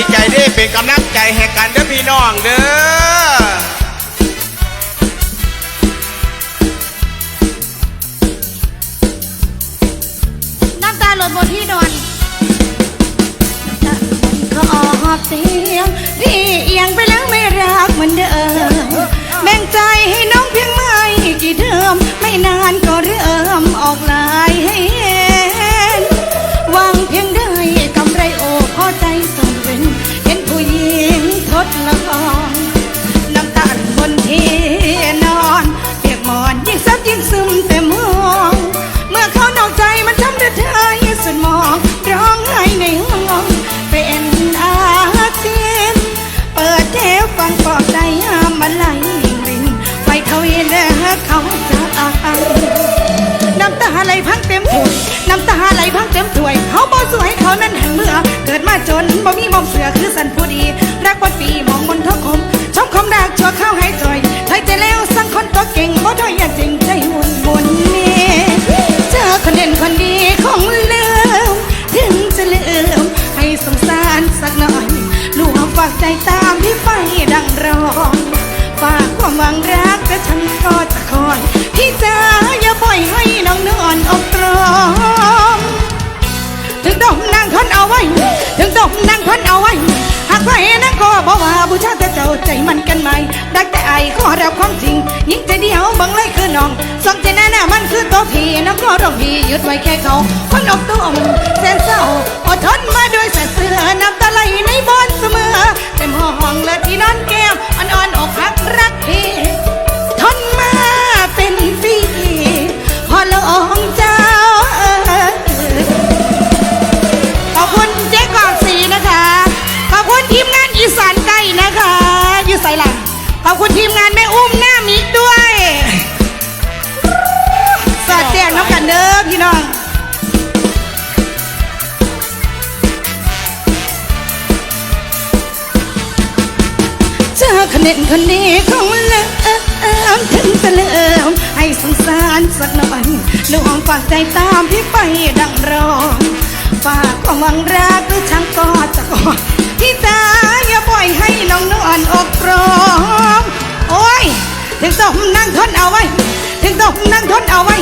ดีใจเด้เป็นกำลังใจให้กันเด้อพี่น้องเด้อน้ำตาหล่นบนที่นอนก็ออกเสียง พี่เอียงไปแล้วไม่รักเหมือนเดิม แบ่งใจให้น้องเพียงไม่กี่เทอมไม่นานก็เริ่มออกลายให้ แล้วเขาจะอายน้ำตาไหลพังเต็มถ้วยน้ำตาไหลพังเต็มถ้วย เขาบ่สวยเขานั้นหันเมื่อ เกิดมาจนบ่มีมอมเสือคือสันผู้ดีรักวันปีมองมนทคมชอบคมรักชัวเข้าให้ถอยถอยใจแล้วสังคนตัวเก่งบ่ถอยอย่าจริงใจหุ่นบนนี้เจอคนเด่นคนดีคงลืมถึงจะลืมให้สงสารสักหน่อยลูกฝากใจตามพี่ไปดังรอง ฝากความหวังรักแต่ฉันก็จะคอยพี่จ๋าอย่าปล่อยให้น้องนอนอกตรอมถึงต้องนั่งทนเอาไว้ ถึงต้องนั่งทนเอาไว้หากใครนั่งก็บอกว่าบูชาแต่เจ้าใจมันกันไหมรักแต่ไอขอรับความจริง ยิ่งใจเดียวบังเลยคือน้องสองใจแน่น่มันคือตัวพี่น้องก็ร้องพี่ยุดไว้แค่เขาคนอกตัวมันแสนเศร้าอดทนมาด้วยสายเสือน้ำ กันเด้อพี่น้องเจอคนเด่นคนนี้คงเลิมถึงจะเลิมให้สงสารสักหน่อยลูกฝากใจตามพี่ไปดังรองฝากความหวังรักหรือช่างก็จะกอดพี่จ๋าอย่าปล่อยให้น้องนอนอกพร้อมโอ้ยถึงต้องนั่งทนเอาไว้ ถึงต้องนั่งทนเอาไว้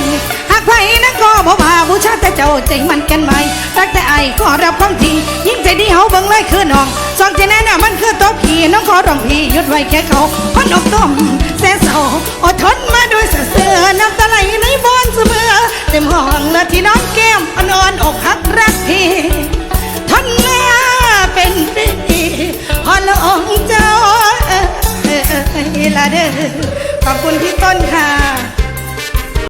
ใจมันกันไหมรักแต่ไอ้ขอรับความจริงยิ่งใจดีเขาเบิ่งเลยคือน้องสองใจแน่น่ะมันคือตัวพี่น้องขอร้องพี่หยุดไว้แค่เขาพันอกต้มแสนเศร้าอดทนมาด้วยเสือน้ำตาไหลในบอนเสมอเต็มห้องและที่น้องแก้มอ่อนอกหักรักพี่ทนมาเป็นปีพอลองเจ้าเอ้ยละเด้อขอบคุณพี่ต้นค่ะ